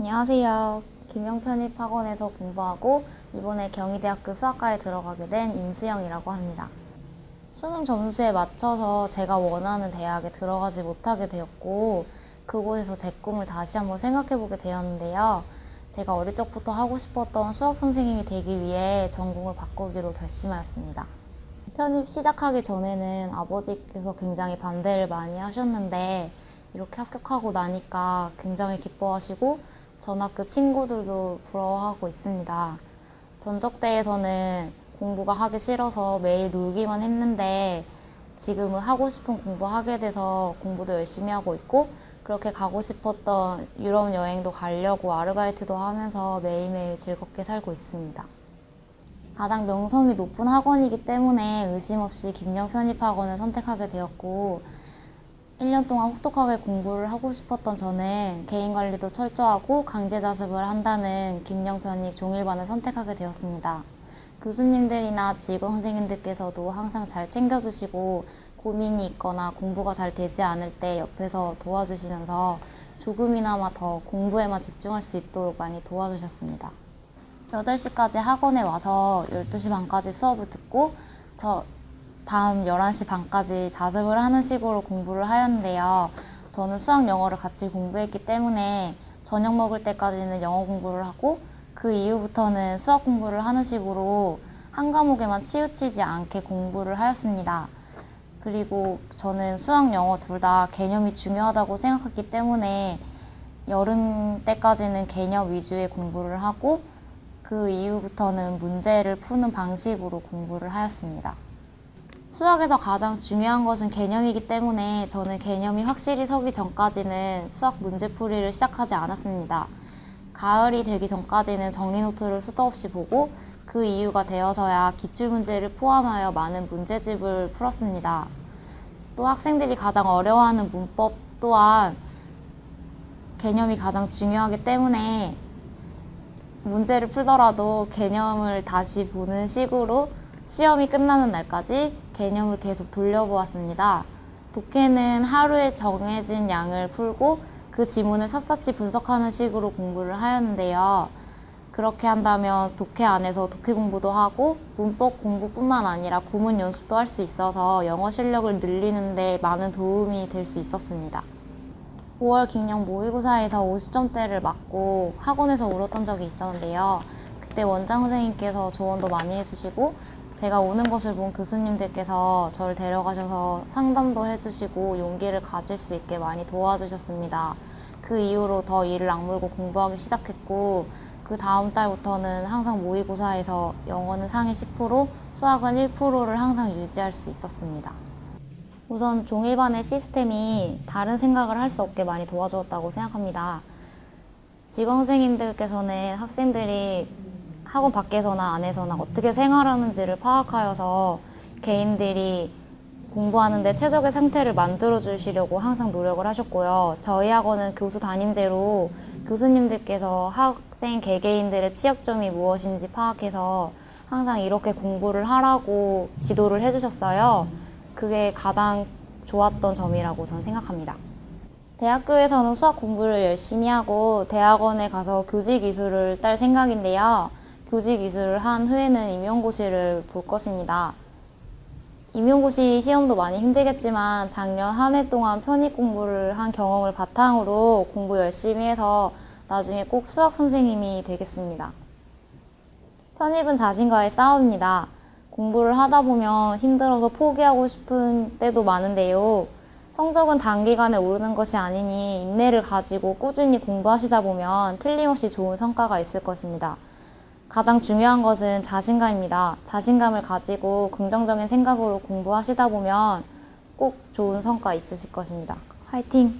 안녕하세요. 김영편입학원에서 공부하고 이번에 경희대학교 수학과에 들어가게 된 임수영이라고 합니다. 수능 점수에 맞춰서 제가 원하는 대학에 들어가지 못하게 되었고 그곳에서 제 꿈을 다시 한번 생각해보게 되었는데요. 제가 어릴 적부터 하고 싶었던 수학 선생님이 되기 위해 전공을 바꾸기로 결심하였습니다. 편입 시작하기 전에는 아버지께서 굉장히 반대를 많이 하셨는데 이렇게 합격하고 나니까 굉장히 기뻐하시고 전 학교 친구들도 부러워하고 있습니다. 전적대에서는 공부가 하기 싫어서 매일 놀기만 했는데 지금은 하고 싶은 공부 하게 돼서 공부도 열심히 하고 있고 그렇게 가고 싶었던 유럽 여행도 가려고 아르바이트도 하면서 매일매일 즐겁게 살고 있습니다. 가장 명성이 높은 학원이기 때문에 의심 없이 김영 편입학원을 선택하게 되었고 1년 동안 혹독하게 공부를 하고 싶었던 저는 개인 관리도 철저하고 강제 자습을 한다는 김영 편입 종일반을 선택하게 되었습니다. 교수님들이나 직원 선생님들께서도 항상 잘 챙겨주시고 고민이 있거나 공부가 잘 되지 않을 때 옆에서 도와주시면서 조금이나마 더 공부에만 집중할 수 있도록 많이 도와주셨습니다. 8시까지 학원에 와서 12시 반까지 수업을 듣고 저 밤 11시 반까지 자습을 하는 식으로 공부를 하였는데요. 저는 수학 영어를 같이 공부했기 때문에 저녁 먹을 때까지는 영어 공부를 하고 그 이후부터는 수학 공부를 하는 식으로 한 과목에만 치우치지 않게 공부를 하였습니다. 그리고 저는 수학, 영어 둘 다 개념이 중요하다고 생각했기 때문에 여름 때까지는 개념 위주의 공부를 하고 그 이후부터는 문제를 푸는 방식으로 공부를 하였습니다. 수학에서 가장 중요한 것은 개념이기 때문에 저는 개념이 확실히 서기 전까지는 수학 문제풀이를 시작하지 않았습니다. 가을이 되기 전까지는 정리 노트를 수도 없이 보고 그 이유가 되어서야 기출문제를 포함하여 많은 문제집을 풀었습니다. 또 학생들이 가장 어려워하는 문법 또한 개념이 가장 중요하기 때문에 문제를 풀더라도 개념을 다시 보는 식으로 시험이 끝나는 날까지 개념을 계속 돌려보았습니다. 독해는 하루에 정해진 양을 풀고 그 지문을 샅샅이 분석하는 식으로 공부를 하였는데요. 그렇게 한다면 독해 안에서 독해 공부도 하고 문법 공부뿐만 아니라 구문 연습도 할 수 있어서 영어 실력을 늘리는데 많은 도움이 될 수 있었습니다. 5월 김영 모의고사에서 50점대를 맞고 학원에서 울었던 적이 있었는데요. 그때 원장 선생님께서 조언도 많이 해주시고 제가 우는 것을 본 교수님들께서 저를 데려가셔서 상담도 해주시고 용기를 가질 수 있게 많이 도와주셨습니다. 그 이후로 더 이를 악물고 공부하기 시작했고 그 다음 달부터는 항상 모의고사에서 영어는 상위 10%, 수학은 1%를 항상 유지할 수 있었습니다. 우선 종일반의 시스템이 다른 생각을 할 수 없게 많이 도와주었다고 생각합니다. 직원 선생님들께서는 학생들이 학원 밖에서나 안에서나 어떻게 생활하는지를 파악하여서 개인들이 공부하는데 최적의 상태를 만들어 주시려고 항상 노력을 하셨고요. 저희 학원은 교수 담임제로 교수님들께서 학생 개개인들의 취약점이 무엇인지 파악해서 항상 이렇게 공부를 하라고 지도를 해주셨어요. 그게 가장 좋았던 점이라고 저는 생각합니다. 대학교에서는 수학 공부를 열심히 하고 대학원에 가서 교직 이수를 딸 생각인데요. 교직 이수를 한 후에는 임용고시를 볼 것입니다. 임용고시 시험도 많이 힘들겠지만 작년 한 해 동안 편입 공부를 한 경험을 바탕으로 공부 열심히 해서 나중에 꼭 수학 선생님이 되겠습니다. 편입은 자신과의 싸움입니다. 공부를 하다 보면 힘들어서 포기하고 싶은 때도 많은데요. 성적은 단기간에 오르는 것이 아니니 인내를 가지고 꾸준히 공부하시다 보면 틀림없이 좋은 성과가 있을 것입니다. 가장 중요한 것은 자신감입니다. 자신감을 가지고 긍정적인 생각으로 공부하시다 보면 꼭 좋은 성과 있으실 것입니다. 화이팅!